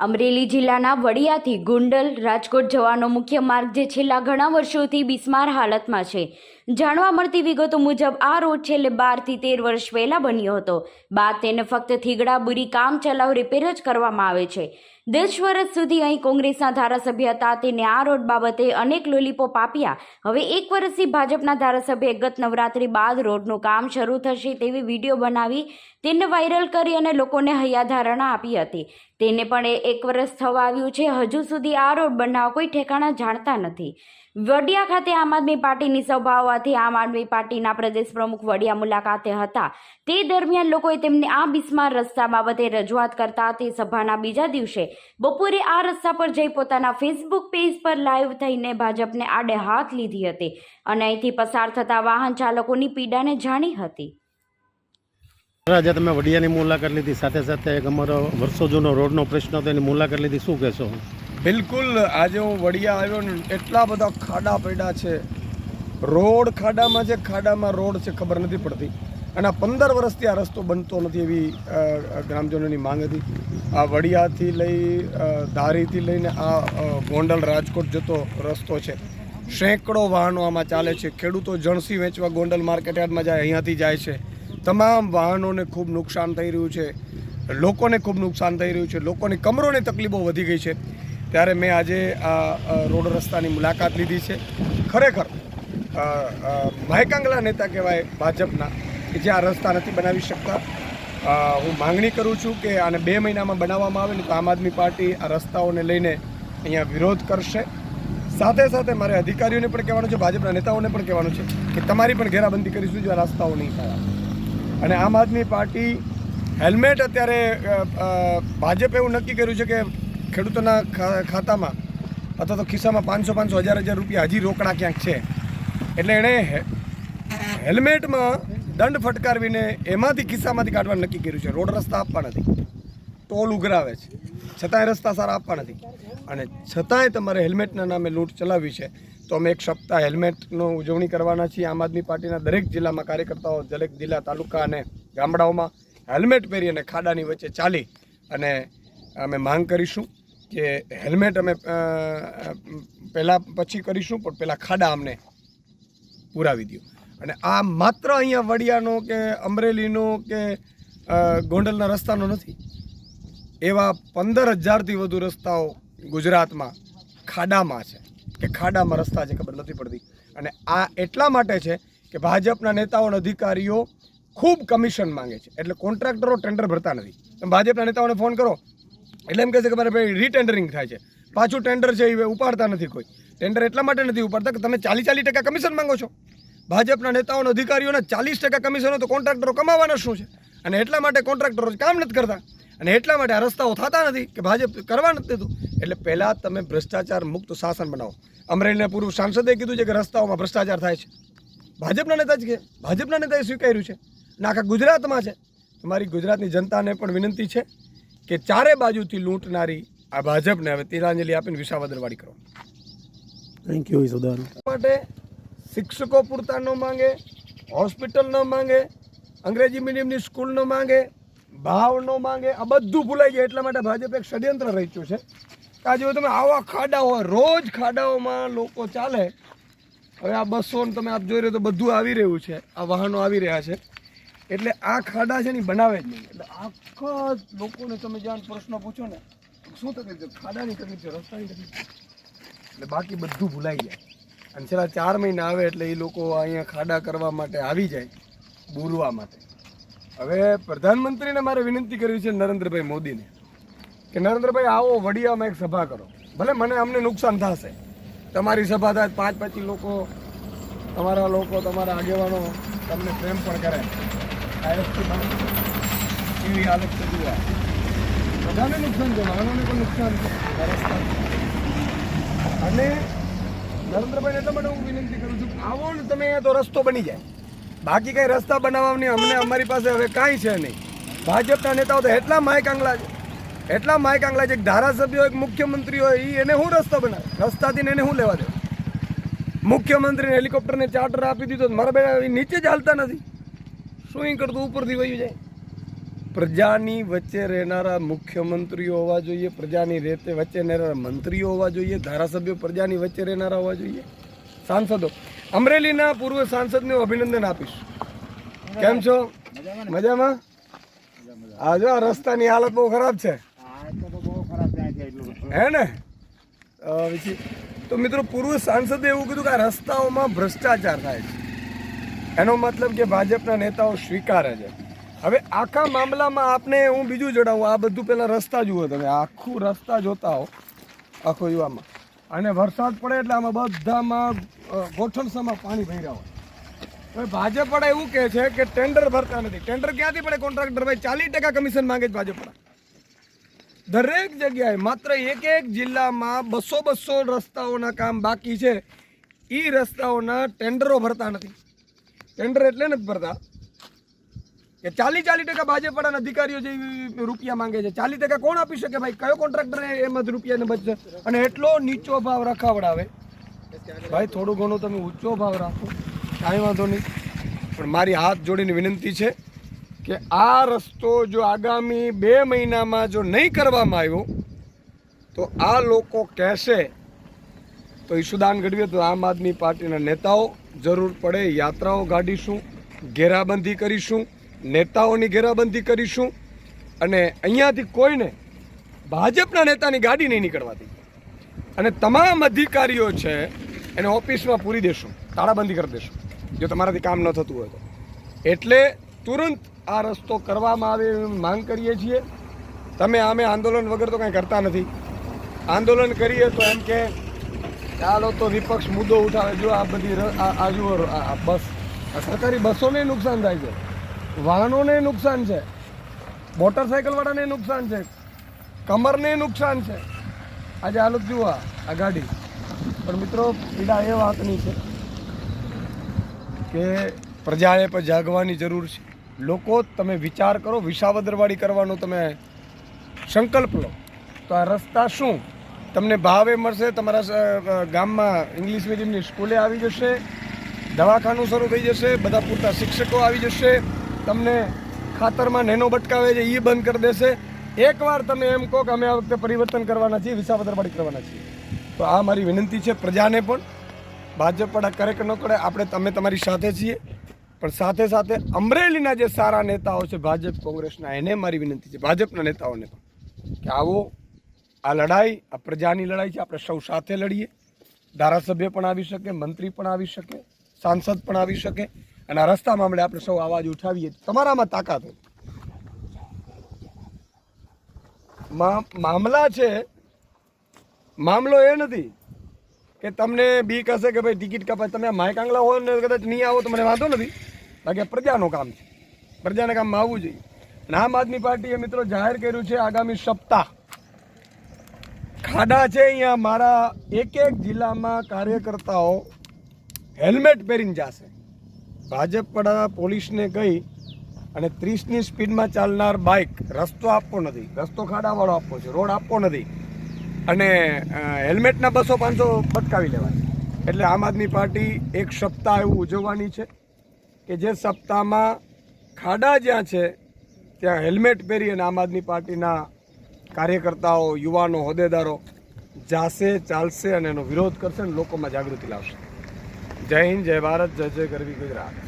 અમરેલી જિલ્લાના વડિયાથી ગુંડલ રાજકોટ જવાનો મુખ્ય માર્ગ જે છેલ્લા ઘણા વર્ષોથી બિસ્માર હાલતમાં છે. જાણવા મળતી વિગતો મુજબ આ રોડ છેલ્લે બારથી તેર વર્ષ પહેલાં બન્યો હતો. બાદ તેને ફક્ત થીગડા, બુરી, કામ ચલાવ રિપેર જ કરવામાં આવે છે. દસ વર્ષ સુધી અહીં કોંગ્રેસના ધારાસભ્ય હતા. તેને આ રોડ બાબતે અનેક લોલીપોપ આપ્યા. હવે એક વર્ષથી ભાજપના ધારાસભ્ય ગત નવરાત્રી બાદ રોડનું કામ શરૂ થશે તેવી વીડિયો બનાવી તેને વાયરલ કરી અને લોકોને હૈયાધારણા આપી હતી. તેને પણ એ એક વર્ષ થવા આવ્યું છે. હજુ સુધી આ રોડ બનાવ કોઈ ઠેકાણા જાણતા નથી. વડિયા ખાતે આમ આદમી પાર્ટીની સભા હોવાથી આમ આદમી પાર્ટીના પ્રદેશ પ્રમુખ વડિયા મુલાકાતે હતા. તે દરમિયાન લોકોએ તેમને આ બિસ્માર રસ્તા બાબતે રજૂઆત કરતા તે સભાના બીજા દિવસે બપોરે આ રસ્તા પર જઈ પોતાના ફેસબુક પેજ પર લાઈવ થઈને ભાજપને આડે હાથ લીધી હતી અને અહીંથી પસાર થતા વાહન ચાલકોની પીડાને જાણી હતી. આજે તમે વડિયાની મુલાકાત લીધી. સાથે સાથે એક અમારો વર્ષો જૂનો રોડનો પ્રશ્ન હતો, એની મુલાકાત લીધી. શું કહેશો? બિલકુલ, આજે હું વડિયા આવ્યો ને, એટલા બધા ખાડા પડ્યા છે. રોડ ખાડામાં છે, ખાડામાં રોડ છે, ખબર નથી પડતી. અને આ પંદર વર્ષથી આ રસ્તો બનતો નથી એવી ગ્રામજનોની માંગ હતી. આ વડિયાથી લઈ ધારીથી લઈને આ ગોંડલ રાજકોટ જતો રસ્તો છે. સેંકડો વાહનો આમાં ચાલે છે. ખેડૂતો જણસી વેચવા ગોંડલ માર્કેટયાર્ડમાં જાય, અહીંયાથી જાય છે. તમામ વાહનોને ખૂબ નુકસાન થઈ રહ્યું છે. લોકોને ખૂબ નુકસાન થઈ રહ્યું છે. લોકોની કમરોની તકલીફો વધી ગઈ છે. ત્યારે મેં આજે આ રોડ રસ્તાની મુલાકાત લીધી છે. ખરેખર અ, નેતા કહેવાય ભાજપના કે જે આ રસ્તા નથી બનાવી શકતા. હું માંગણી કરું છું કે આને બે મહિનામાં બનાવવામાં આવે ને તો આમ આદમી પાર્ટી આ રસ્તાઓને લઈને અહીંયા વિરોધ કરશે. સાથે સાથે મારે અધિકારીઓને પણ કહેવાનું છે ભાજપના નેતાઓને પણ કહેવાનું છે કે તમારી પણ ઘેરાબંધી કરીશું જો આ રસ્તાઓ નહીં થાય. અને આમ આદમી પાર્ટી હેલ્મેટ અત્યારે ભાજપે એવું નક્કી કર્યું છે કે ખેડૂતોના ખાતામાં અથવા તો ખિસ્સામાં પાંચસો પાંચસો હજાર હજાર રૂપિયા હજી રોકડા ક્યાંક છે. એટલે એણે હેલ્મેટમાં દંડ ફટકારવીને એમાંથી ખિસ્સામાંથી કાઢવાનું નક્કી કર્યું છે. રોડ રસ્તા આપવા નથી. ટોલ ઉઘરાવે છે. છતાંય રસ્તા સારા આપવા નથી. અને છતાંય તમારે હેલ્મેટના નામે લૂંટ ચલાવવી છે. તો અમે એક સપ્તાહ હેલ્મેટનો ઉજવણી કરવાના છીએ. આમ આદમી પાર્ટીના દરેક જિલ્લામાં કાર્યકર્તાઓ દરેક જિલ્લા, તાલુકા અને ગામડાઓમાં હેલ્મેટ પહેરી અને ખાડાની વચ્ચે ચાલી અને અમે માંગ કરીશું કે હેલ્મેટ અમે પહેલાં પછી કરીશું, પણ પહેલાં ખાડા અમને પુરાવી દો અને આ માત્ર અહીંયા વડિયાનો કે અમરેલીનો કે ગોંડલના રસ્તાનો નથી. એવા પંદર હજારથી વધુ રસ્તાઓ ગુજરાતમાં ખાડામાં છે. કે ખાડામાં રસ્તા છે, ખબર નથી પડતી. અને આ એટલા માટે છે કે ભાજપના નેતાઓ અને અધિકારીઓ ખૂબ કમિશન માંગે છે. એટલે કોન્ટ્રાક્ટરો ટેન્ડર ભરતા નથી. તમે ભાજપના નેતાઓને ફોન કરો. એટલે એમ કહે છે કે મારે ભાઈ રીટેન્ડરિંગ થાય છે. પાછું ટેન્ડર છે એ ઉપાડતા નથી કોઈ. ટેન્ડર એટલા માટે નથી ઉપાડતા કે તમે ચાલી ચાલીસ ટકા કમિશન માંગો છો. ભાજપના નેતાઓના અધિકારીઓના ચાલીસ ટકા કમિશનો તો કોન્ટ્રાક્ટરો કમાવાના શું છે? અને એટલા માટે કોન્ટ્રાક્ટરો કામ નથી કરતા. અને એટલા માટે આ રસ્તાઓ થતા નથી કે ભાજપ કરવા નથી દેતું. એટલે પહેલાં તમે ભ્રષ્ટાચાર મુક્ત શાસન બનાવો. અમરેલીના પૂર્વ સાંસદે કીધું છે કે રસ્તાઓમાં ભ્રષ્ટાચાર થાય છે. ભાજપના નેતા જ કે ભાજપના નેતાએ સ્વીકાર્યું છે. અને આખા ગુજરાતમાં છે. તમારી ગુજરાતની જનતાને પણ વિનંતી છે કે ચારે બાજુથી લૂંટનારી આ ભાજપને હવે તિરાંજલિ આપીને વિસાવદરવાડી કરો. થેન્ક યુ ઈસુદાન માટે શિક્ષકો પૂરતા ન માંગે હોસ્પિટલ ન માંગે અંગ્રેજી મીડિયમની સ્કૂલ ન માંગે ભાવ ન માંગે, આ બધું ભૂલાઈ જાય એટલા માટે ભાજપ એક ષડયંત્ર રચ્યું છે. આજે તમે, આવા ખાડાઓ, રોજ ખાડાઓમાં લોકો ચાલે. હવે આ બસો તમે આપ જોઈ રહ્યો તો બધું આવી રહ્યું છે, આ વાહનો આવી રહ્યા છે. એટલે આ ખાડા છે ને બનાવે જ નહીં. એટલે આખા લોકોને તમે જ્યાં પ્રશ્ન પૂછો ને, શું તકલીફ છે? ખાડાની તકલીફ છે, રસ્તાની તકલીફ એટલે બાકી બધું ભૂલાઈ જાય. અને છેલ્લા ચાર મહિના આવે એટલે એ લોકો અહીંયા ખાડા કરવા માટે આવી જાય બોલવા માટે. હવે પ્રધાનમંત્રીને મારે વિનંતી કરવી છે નરેન્દ્રભાઈ મોદીને કે નરેન્દ્રભાઈ, આવો વડિયામાં એક સભા કરો. ભલે મને અમને નુકસાન થશે. તમારી સભા થાય, પાંચ પાંચ લોકો, તમારા લોકો, તમારા આગેવાનો તમને પ્રેમ પણ કરે. એવી હાલત છે હોય બધાને નુકસાન છે, વાહનોને પણ નુકસાન છે. અને નરેન્દ્રભાઈને માટે હું વિનંતી કરું છું આવો ને તમે તો રસ્તો બની જાય. બાકી કઈ રસ્તા બનાવવાની અમને અમારી પાસે હવે કાંઈ છે નહીં. ભાજપના નેતાઓ તો એટલા માયક આંગલા છે. એટલા માયક આંગલા છે એક ધારાસભ્ય એક મુખ્યમંત્રી હોય એ એને શું રસ્તો બનાવે? રસ્તાથી એને શું લેવા દે મુખ્યમંત્રીને હેલિકોપ્ટરને ચાર્ટર આપી દીધો મારા બેટા નીચે જ હાલતા નથી. શું ઈ કરતું? ઉપરથી વયું જાય. પ્રજાની વચ્ચે રહેનારા મુખ્યમંત્રીઓ હોવા જોઈએ, પ્રજાની રેતે વચ્ચે રહેનારા મંત્રીઓ હોવા જોઈએ, ધારાસભ્યો પ્રજાની વચ્ચે રહેનારા હોવા જોઈએ. સાંસદો. અમરેલીના પૂર્વ સાંસદને અભિનંદન આપીશ. કેમ છો? મજામાં આ જો આ રસ્તાની હાલત બહુ ખરાબ છે. હે ને? તો મિત્રો પૂર્વ સાંસદે એવું કીધું કે આ રસ્તાઓમાં ભ્રષ્ટાચાર થાય છે. એનો મતલબ કે ભાજપના નેતાઓ સ્વીકારે છે. હવે આખા મામલામાં આપને હું બીજું જણાવું આ બધું પહેલાં રસ્તા જુઓ તમે. આખું રસ્તા જોતા હો આખો યુવામાં. અને વરસાદ પડે એટલે આમાં બધામાં ગોઠણસામાં પાણી ભર્યા હોય. હવે ભાજપ એવું કહે છે કે ટેન્ડર ભરતા નથી. ટેન્ડર ક્યાંથી પડે કોન્ટ્રાક્ટર ભાઈ, ચાલીસ ટકા કમિશન માંગે છે ભાજપડા દરેક જગ્યાએ માત્ર એક એક જિલ્લામાં બસો બસો રસ્તાઓના કામ બાકી છે. એ રસ્તાઓના ટેન્ડરો ભરતા નથી. ટેન્ડર એટલે નથી ભરતા. કે ચાલી ચાલી ટકા ભાજપવાળાના અધિકારીઓ જે રૂપિયા માંગે છે. ચાલી ટકા કોણ આપી શકે? ભાઈ, કયો કોન્ટ્રાક્ટર એમાં રૂપિયાને બચશે? અને એટલો નીચો ભાવ રખાવડાવે. ભાઈ, થોડું ઘણું તમે ઊંચો ભાવ રાખો, કાંઈ વાંધો નહીં. પણ મારી હાથ જોડીને વિનંતી છે કે આ રસ્તો જો આગામી બે મહિનામાં જો નહીં કરવામાં આવ્યો, તો આ લોકો કહેશે, તો ઈશુદાન ગઢવીએ તો આમ આદમી પાર્ટીના નેતાઓ જરૂર પડે, યાત્રાઓ કાઢીશું ઘેરાબંધી કરીશું, નેતાઓની ઘેરાબંધી કરીશું, અને અહીંયાથી કોઈને ભાજપના નેતાની ગાડી નહીં નીકળવાતી અને તમામ અધિકારીઓ છે, એને ઓફિસમાં પૂરી દેશું, તાળાબંધી કરી દેશું, જો તમારાથી કામ ન થતું હોય તો. એટલે તુરંત આ રસ્તો કરવામાં આવે એવી માંગ કરીએ છીએ. તમે આમે આંદોલન વગર તો કંઈ કરતા નથી. આંદોલન કરીએ તો એમ કે, ચાલો તો વિપક્ષ મુદ્દો ઉઠાવે. જો આ બધી આ બસ સરકારી બસોને નુકસાન થાય છે. વાહનોને નુકસાન છે. મોટરસાયકલવાળાને નુકસાન છે. કમરને નુકસાન છે. આજે હાલત જુઓ આ ગાડી. પણ મિત્રો, પીડા એ વાતની છે કે પ્રજાએ પણ જાગવાની જરૂર છે. લોકો, તમે વિચાર કરો, વિસાવદરવાળી કરવાનો તમે સંકલ્પ લો. તો આ રસ્તા શું? તમને ભાવે મળશે, તમારા ગામમાં ઇંગ્લિશ મીડિયમની સ્કૂલે આવી જશે, દવાખાનું શરૂ થઈ જશે, બધા પૂરતા શિક્ષકો આવી જશે, તમને ખાતરમાં નેનો બટકાવે છે એ બંધ કરી દેશે એકવાર તમે એમ કહો કે અમે આ વખતે પરિવર્તન કરવાના છીએ વિસાવદરવાળી કરવાના છીએ. તો આ મારી વિનંતી છે પ્રજાને પણ. ભાજપ વાળા કરે કે ન કરે, આપણે તમે તમારી સાથે છીએ. પણ સાથે સાથે અમરેલીના જે સારા નેતાઓ છે, ભાજપ કોંગ્રેસના, એને મારી વિનંતી છે, ભાજપના નેતાઓને પણ, કે આવો, આ લડાઈ, આ પ્રજાની લડાઈ છે, આપણે સૌ સાથે લડીએ. ધારાસભ્ય પણ આવી શકે, મંત્રી પણ આવી શકે, સાંસદ પણ આવી શકે, અને આ રસ્તા મામલે આપણે સૌ અવાજ ઉઠાવીએ. તમારામાં તાકાત હોય મા- મામલા છે, મામલો એ નથી કે તમને બીક હશે કે ભાઈ ટિકિટ કપાય. તમે માયકાંગલા હો ને કદાચ નહીં આવો તો મને વાંધો નથી. બાકી પ્રજાનું કામ છે. પ્રજાના કામમાં આવવું જોઈએ. અને આમ આદમી પાર્ટીએ મિત્રો જાહેર કર્યું છે આગામી સપ્તાહ. ખાડા છે અહીંયા મારા એક એક જિલ્લામાં કાર્યકર્તાઓ હેલ્મેટ પહેરીને જશે. ભાજપ વડા પોલીસને કહી અને ત્રીસની સ્પીડમાં ચાલનાર બાઇક રસ્તો આપવો નથી. રસ્તો ખાડાવાળો આપવો છે, રોડ આપવો નથી. અને હેલ્મેટના બસો પાંચસો પટકાવી લેવાય. એટલે આમ આદમી પાર્ટી એક સપ્તાહ એવું ઉજવવાની છે કે જે સપ્તાહમાં ખાડા જ્યાં છે, ત્યાં હેલ્મેટ પહેરી અને આમ આદમી પાર્ટીના કાર્યકર્તાઓ, યુવાનો, હોદ્દેદારો જાશે, ચાલશે અને એનો વિરોધ કરશે અને લોકોમાં જાગૃતિ લાવશે. જય હિન્દ, જય ભારત, જય જય ગરવી ગુજરાત.